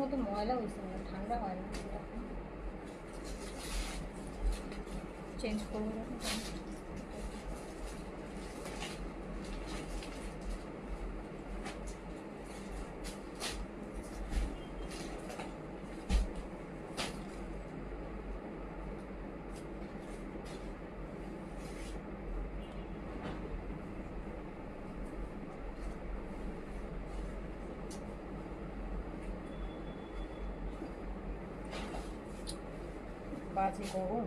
মতো ময়লা হয়েছে না ঠান্ডা হয় না চেঞ্জ করব 가지고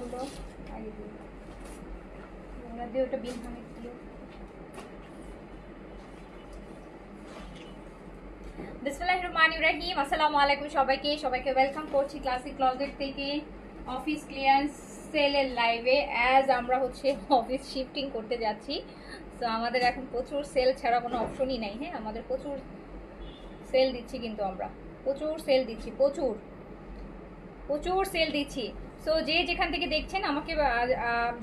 হলো আগে আসসালামু আলাইকুম সবাইকে। ওয়েলকাম করছি ক্লাসিক থেকে অফিস লাইভে অ্যাজ আমরা হচ্ছে অফিস শিফটিং করতে যাচ্ছি। তো আমাদের এখন প্রচুর সেল ছাড়া কোনো অপশনই নেই হ্যাঁ? আমাদের প্রচুর সেল দিচ্ছি কিন্তু আমরা। প্রচুর সেল দিচ্ছি, প্রচুর। প্রচুর সেল দিচ্ছি। সো যে যেখান থেকে দেখছেন, আমাকে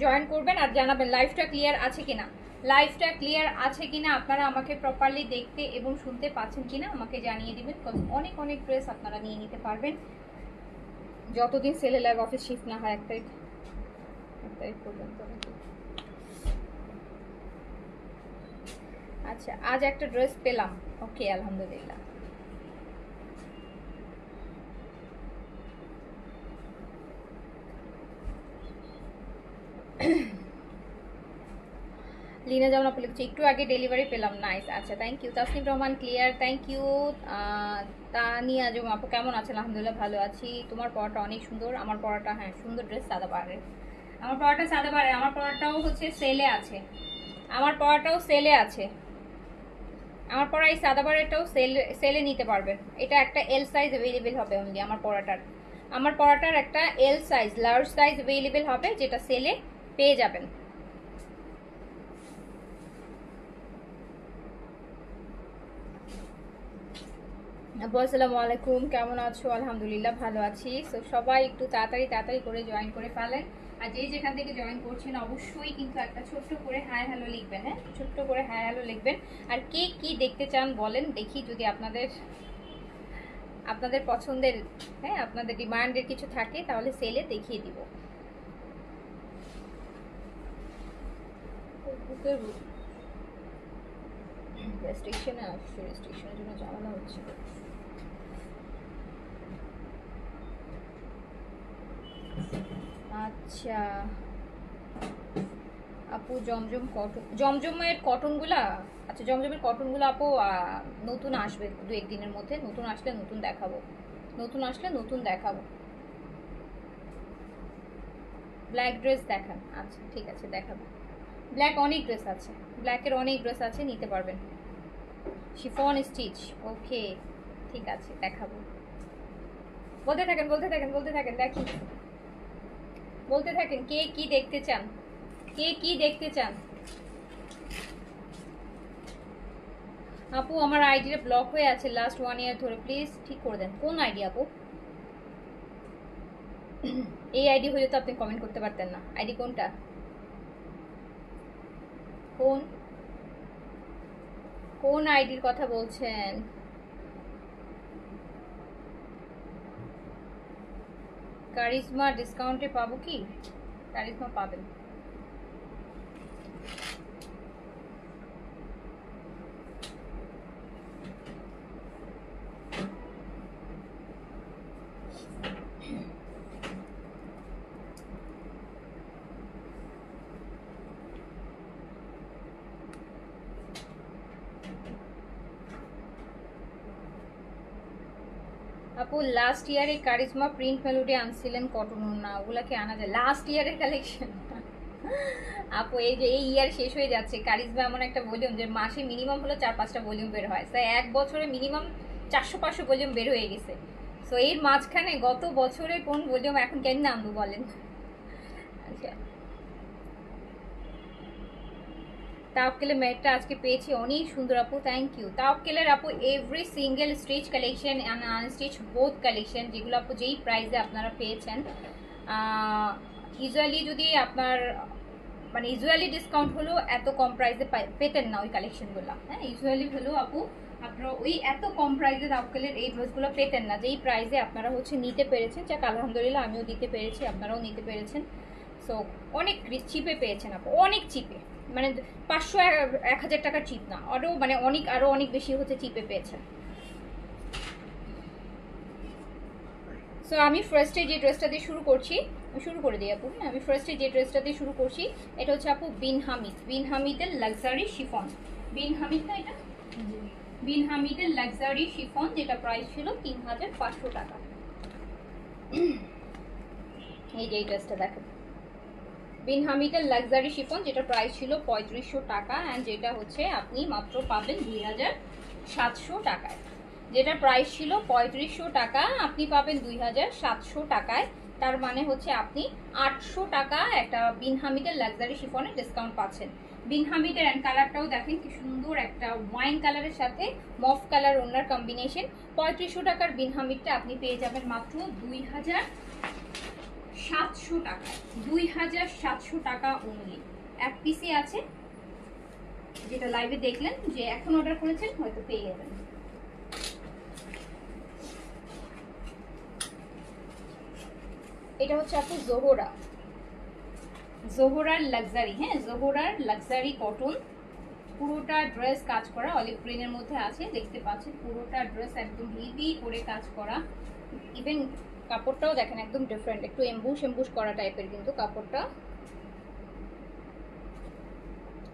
জয়েন করবেন আর জানাবেন লাইফটা ক্লিয়ার আছে কিনা। লাইফটা ক্লিয়ার আছে কিনা, আপনারা আমাকে প্রপারলি দেখতে এবং শুনতে পাচ্ছেন কিনা, আমাকে জানিয়ে দিবেন কারণ অনেক অনেক ড্রেস আপনারা নিয়ে নিতে পারবেন। যতদিন সেলে লাইভ অফিস শিফট না হয়, এক তারিখ এক তারিখ পর্যন্ত আচ্ছা আজ একটা ড্রেস পেলাম। ওকে আলহামদুলিল্লাহ। লিনা যেমন আপনি লিখছে, একটু আগে ডেলিভারি পেলাম। নাইস আচ্ছা thank you Tasnim Rahman clear thank you Tania জম আপু, কেমন আছেন? আলহামদুলিল্লাহ ভালো আছি। তোমার পড়াটা অনেক সুন্দর। আমার পড়াটা হ্যাঁ সুন্দর ড্রেস সাদা পাহাড়ের আমার পড়াটা সাদা পাহাড়ের আমার পড়াটাও হচ্ছে সেলে আছে। আমার পড়াটাও সেলে আছে। আমার পড়া এই সাদা পাহাড়েরটাও সেল সেলে নিতে পারবে। এটা একটা এল সাইজ অ্যাভেলেবেল হবে অনলি আমার পড়াটার। আমার পড়াটার একটা L size large size available হবে, যেটা সেলে পেয়ে যাবেন। আপু আসসালামু আলাইকুম। কেমন আছো? আলহামদুলিল্লাহ ভালো আছি। তো সবাই একটু তাড়াতাড়ি তাড়াতাড়ি করে জয়েন করে ফেলেন। আর যে যেখান থেকে জয়েন করছেন অবশ্যই কিন্তু একটা ছোট্ট করে হাই হ্যালো লিখবেন হ্যাঁ? ছোট্ট করে হাই হ্যালো লিখবেন। আর কে কি দেখতে চান বলেন দেখি যদি আপনাদের আপনাদের পছন্দের হ্যাঁ? আপনাদের ডিমান্ডের কিছু থাকে তাহলে সেলে দেখিয়ে দিব। রেস্ট্রিকশনে আসছে রেস্ট্রিকশনের জন্য ঝামেলা হচ্ছে। আচ্ছা। আপু, জমজম কটন জমজমের কটনগুলা আচ্ছা জমজমের কটনগুলো আপু নতুন আসবে দু একদিনের মধ্যে। নতুন আসলে নতুন দেখাবো। নতুন আসলে নতুন দেখাবো। ব্ল্যাক ড্রেস দেখান। আচ্ছা ঠিক আছে, দেখাবো। ব্ল্যাক অনেক ড্রেস আছে। ব্ল্যাকের অনেক ড্রেস আছে, নিতে পারবেন। শিফন স্টিচ ওকে ঠিক আছে, দেখাবো। বলতে থাকেন বলতে থাকেন বলতে থাকেন, দেখি। বলতে থাকেন, কে কি দেখতে চান? কে কি দেখতে চান? আপু, আমার আইডিটা ব্লক হয়ে আছে লাস্ট ওয়ান ইয়ার ধরে প্লিজ ঠিক করে দেন। কোন আইডি আপু? এই আইডি হলে তো আপনি কমেন্ট করতে পারতেন না। আইডি কোনটা? কোন? কোন আইডির কথা বলছেন? কারিজমা ডিসকাউন্টে পাবো কি? কারিজমা পাবেন আপু লাস্ট ইয়ারে কারিজমা প্রিন্ট মেলোডি আনছিলেন কটন না ওগুলাকে আনা যায়। লাস্ট ইয়ারের কালেকশন আপু, এই যে এই ইয়ার শেষ হয়ে যাচ্ছে কারিজমা এমন একটা ভলিউম যে মাসে মিনিমাম হলো চার পাঁচটা ভলিউম বের হয়। তো এক বছরে মিনিমাম চারশো পাঁচশো ভলিউম বের হয়ে গেছে। তো এর মাঝখানে গত বছরে কোন ভলিউম এখন কেন নামবো বলেন? আচ্ছা। তাওকেলের ম্যাটটা আজকে পেয়েছি, অনেক সুন্দর আপু থ্যাংক ইউ তাওকেলের আপু every single stitch collection and unstitch both collection যেগুলো আপু যেই প্রাইসে আপনারা পেয়েছেন ইউজুয়ালি যদি আপনার মানে ইউজুয়ালি ডিসকাউন্ট হলেও এত কম প্রাইসে পেতেন না ওই কালেকশনগুলো হ্যাঁ? ইউজুয়ালি হলেও আপু, আপনারা ওই এত কম প্রাইসে তাওকেলের এই ড্রেসগুলো পেতেন না, যেই প্রাইসে আপনারা হচ্ছে নিতে পেরেছেন, যাক আলহামদুলিল্লাহ আমিও দিতে পেরেছি, আপনারাও নিতে পেরেছেন। সো অনেক চিপে পেয়েছেন আপু, অনেক চিপে মানে পাঁচশো এক হাজার টাকার চিপ না। আরও মানে অনেক আরও অনেক বেশি হচ্ছে চিপে পেয়েছেন সো আমি ফার্স্টে যে ড্রেসটা দিয়ে শুরু করছি, শুরু করে দিই আপু হ্যাঁ? আমি ফার্স্টে যে ড্রেসটা দিয়ে শুরু করছি, এটা হচ্ছে আপু বিন হামিদ বিন হামিদের লাক্সারি শিফন বিন হামিদ না এটা? বিন হামিদের লাক্সারি শিফন যেটা প্রাইস ছিল তিন হাজার পাঁচশো টাকা। এই যে এই ড্রেসটা দেখেন বিন হামিদের লাক্সারি শিফন যেটা প্রাইস ছিল পঁয়ত্রিশশো টাকা অ্যান্ড যেটা হচ্ছে আপনি মাত্র পাবেন দুই হাজার সাতশো টাকায়। যেটা প্রাইস ছিল পঁয়ত্রিশশো টাকা, আপনি পাবেন দুই হাজার সাতশো টাকায়। তার মানে হচ্ছে আপনি আটশো টাকা একটা বিন হামিদের লাক্সারি শিফনের ডিসকাউন্ট পাচ্ছেন। বিন হামিদের অ্যান্ড কালারটাও দেখেন কি সুন্দর একটা ওয়াইন কালারের সাথে মফ কালার ওনার কম্বিনেশন পঁয়ত্রিশশো টাকার বিন হামিদটা আপনি পেয়ে যাবেন মাত্র দুই হাজার সাতশো টাকা দুই হাজার সাতশো টাকা অনলি এক পিসে আছে, যেটা লাইভে দেখলেন যে এখন অর্ডার করেছেন, হয়তো পেয়ে যাবেন এটা হচ্ছে আপু জোহরা জোহরার লাক্সারি হ্যাঁ জোহরার লাক্সারি কটন পুরোটা ড্রেস কাজ করা অলিভ গ্রিনের মধ্যে আছে, দেখতে পাচ্ছেন, পুরোটা ড্রেস একদম হেভি করে কাজ করা। ইভেন কাপড়টাও দেখেন একদম ডিফারেন্ট একটু এম্বুশ এম্বুশ করা টাইপের কিন্তু কাপড়টা।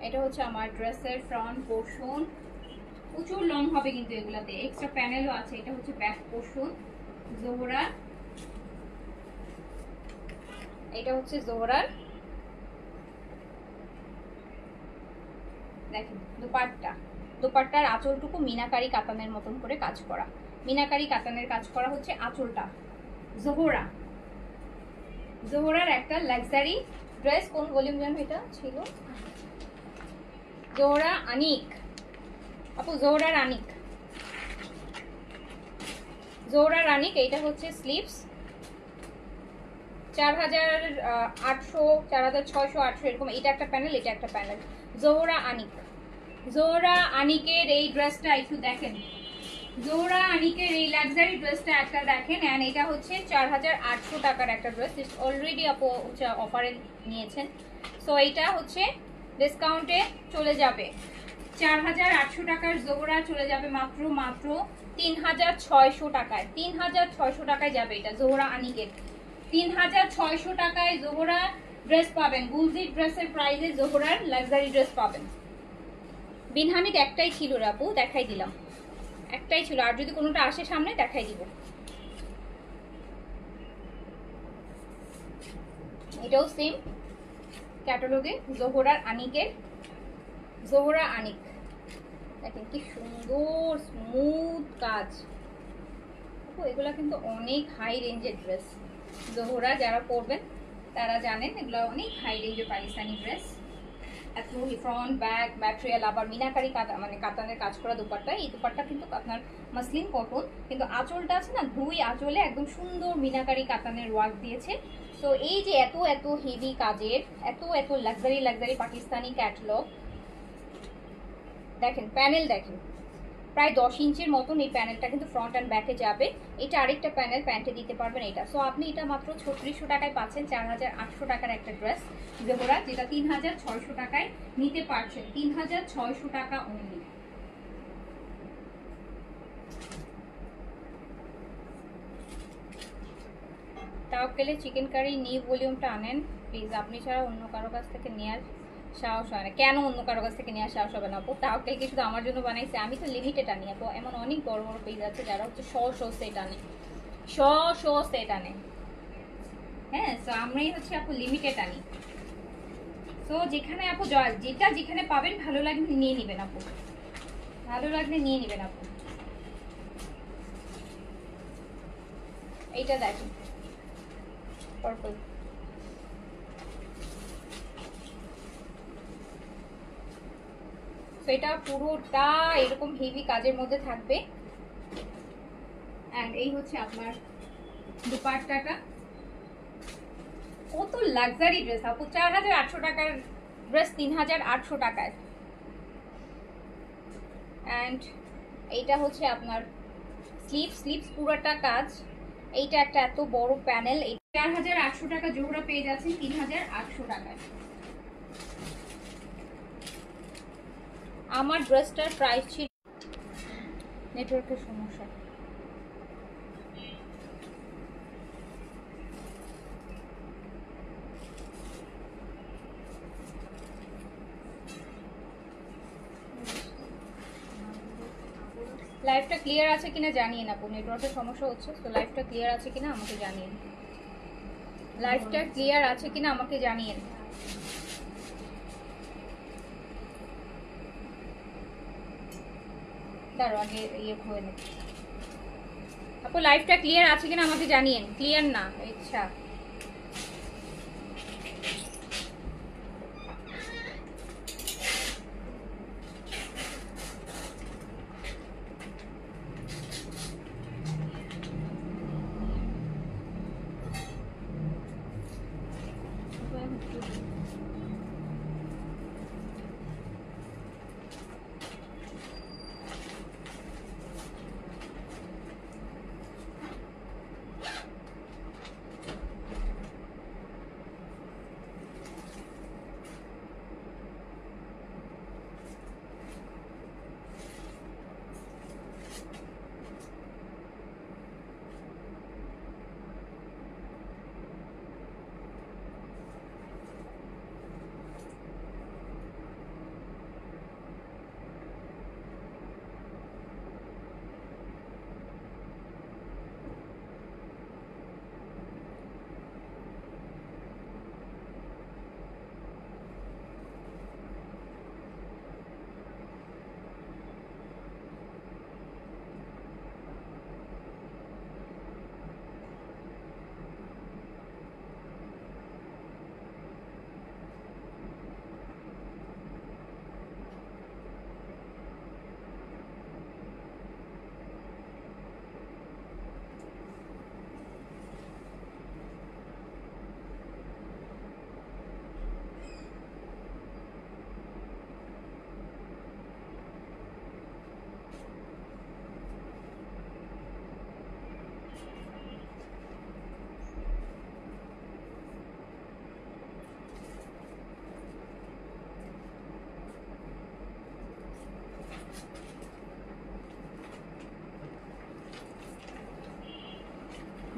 এটা হচ্ছে আমার ড্রেসের ফ্রন্ট পোর্শন প্রচুর লং হবে কিন্তু এগুলাতে এক্সট্রা প্যানেলও আছে, এটা হচ্ছে ব্যাক পোর্শন জোহরা এটা হচ্ছে জোহরার। দেখেন দুপাট্টা, দুপাট্টার আঁচলটুকু মিনাকারি কাতানের মতন করে কাজ করা। মিনাকারি কাতানের কাজ করা হচ্ছে আঁচলটা। জোহরা জোহরার একটা লাক্সারি ড্রেস কোন ভলিউম যেন এটা? ছিল? জোহরা আনিক আপু জোহরার আনিক জোহরার আনিক এইটা হচ্ছে স্লিভস চার হাজার আটশো, চার হাজার ছয়শো আটশো, এরকম এটা একটা প্যানেল এটা একটা প্যানেল জোহরা আনিক জোহরা আনিকের এই ড্রেসটা একটু দেখেন। জোহরা আনিকের এই লাক্সারি ড্রেসটা একটা দেখেন অ্যান্ড এটা হচ্ছে চার হাজার আটশো টাকার একটা ড্রেস অলরেডি অফারে নিয়েছেন। সো এইটা হচ্ছে ডিসকাউন্টে চলে যাবে। চার হাজার আটশো টাকার জোহরা চলে যাবে মাত্র মাত্র তিন হাজার ছয়শো টাকায়। তিন হাজার ছয়শো টাকায় যাবে এটা, জোহরা আনিকের। তিন হাজার ছয়শো টাকায় জোহরা ড্রেস পাবেন। গুলজির ড্রেসের প্রাইসে জোহরার লাক্সারি ড্রেস পাবেন। বিনহামিদ একটাই ছিল রাপু দেখাই দিলাম। একটাই ছিল, আর যদি কোনোটা আসে সামনে, দেখাই দিব। এটাও সেম ক্যাটালগে জোহরার আনিকের জোহরা আনিক দেখেন কি সুন্দর স্মুথ কাজ। এগুলা কিন্তু অনেক হাই রেঞ্জের ড্রেস জোহরা যারা পরবেন, তারা জানেন এগুলো অনেক হাই রেঞ্জের পাকিস্তানি ড্রেস এত ফ্রন্ট ব্যাক ম্যাটেরিয়াল আবার মিনাকারি মানে কাতানের কাজ করা দুপাট্টা। এই দুপাট্টা কিন্তু আপনার মাসলিন কটন কিন্তু আঁচলটা আছে না, দুই আঁচলে একদম সুন্দর মিনাকারি কাতানের ওয়ার্ক দিয়েছে। তো এই যে এত এত হেভি কাজের, এত এত লাক্সারি লাক্সারি পাকিস্তানি ক্যাটলগ দেখেন প্যানেল দেখেন। প্রায় দশ ইঞ্চির মতন এই প্যানেলটা কিন্তু ফ্রন্ট অ্যান্ড ব্যাকে যাবে। এটা আরেকটা প্যানেল প্যান্টে দিতে পারবেন এটা। সো আপনি এটা মাত্র ছত্রিশশো টাকায় পাচ্ছেন, চার হাজার আটশো টাকার একটা ড্রেস জোহরা যেটা তিন হাজার ছয়শো টাকায় নিতে পারছেন। তিন হাজার ছয়শো টাকা অনলি তাওকেলে চিকেন কারি নিউ ভলিউমটা আনেন। প্লিজ আপনি ছাড়া অন্য কারও কাছ থেকে নেওয়ার সাহস হয় না। কেন অন্য কারও কাছ থেকে নেওয়ার সাহস হবে না? আপু তাওকেলকে শুধু আমার জন্য বানাইছে, আমি তো লিমিটেড আনি, আপু। এমন অনেক বড় বড় পেজ আছে যারা হচ্ছে শ শ সেট আনে। শ শ সেট আনে। হ্যাঁ সো আমরাই হচ্ছে আপু লিমিটেড আনি। তো যেখানে আপু যেটা যেখানে পাবেন, ভালো লাগলে নিয়ে নেবেন আপু। ভালো লাগলে নিয়ে নেবেন আপু। এইটা দেখেন। পার্পল এটা পুরোটা এরকম হেভি কাজের মধ্যে থাকবে। অ্যান্ড এই হচ্ছে আপনার দুপাট্টাটা। কত লাক্সারি ড্রেস আপু, চার হাজার আটশো টাকার ড্রেস তিন হাজার আটশো টাকায়। অ্যান্ড এইটা হচ্ছে আপনার স্লিপ স্লিপস পুরোটা কাজ। এইটা একটা এত বড় প্যানেল চার হাজার আটশো টাকা জোহরা পেয়ে যাচ্ছেন তিন হাজার আটশো টাকায়। আমার ড্রেসটার প্রাইস ছিল নেটওয়ার্কের সমস্যা। লাইভটা ক্লিয়ার আছে কিনা জানিয়ে না নেটওয়ার্কের সমস্যা হচ্ছে তো লাইভটা ক্লিয়ার আছে কিনা আমাকে জানিয়ে লাইভটা ক্লিয়ার আছে কিনা আমাকে জানিয়ে দাঁড়ো আগে ইয়ে হয়ে নেব। আপু লাইভটা ক্লিয়ার আছে কিনা আমাকে জানিয়েন। ক্লিয়ার না আচ্ছা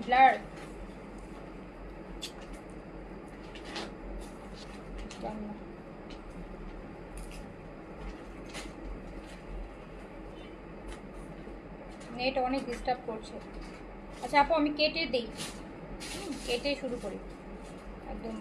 ব্লার নেট অনেক ডিস্টার্ব করছে। আচ্ছা আপু আমি কেটে দিই। কেটে শুরু করি। একদম।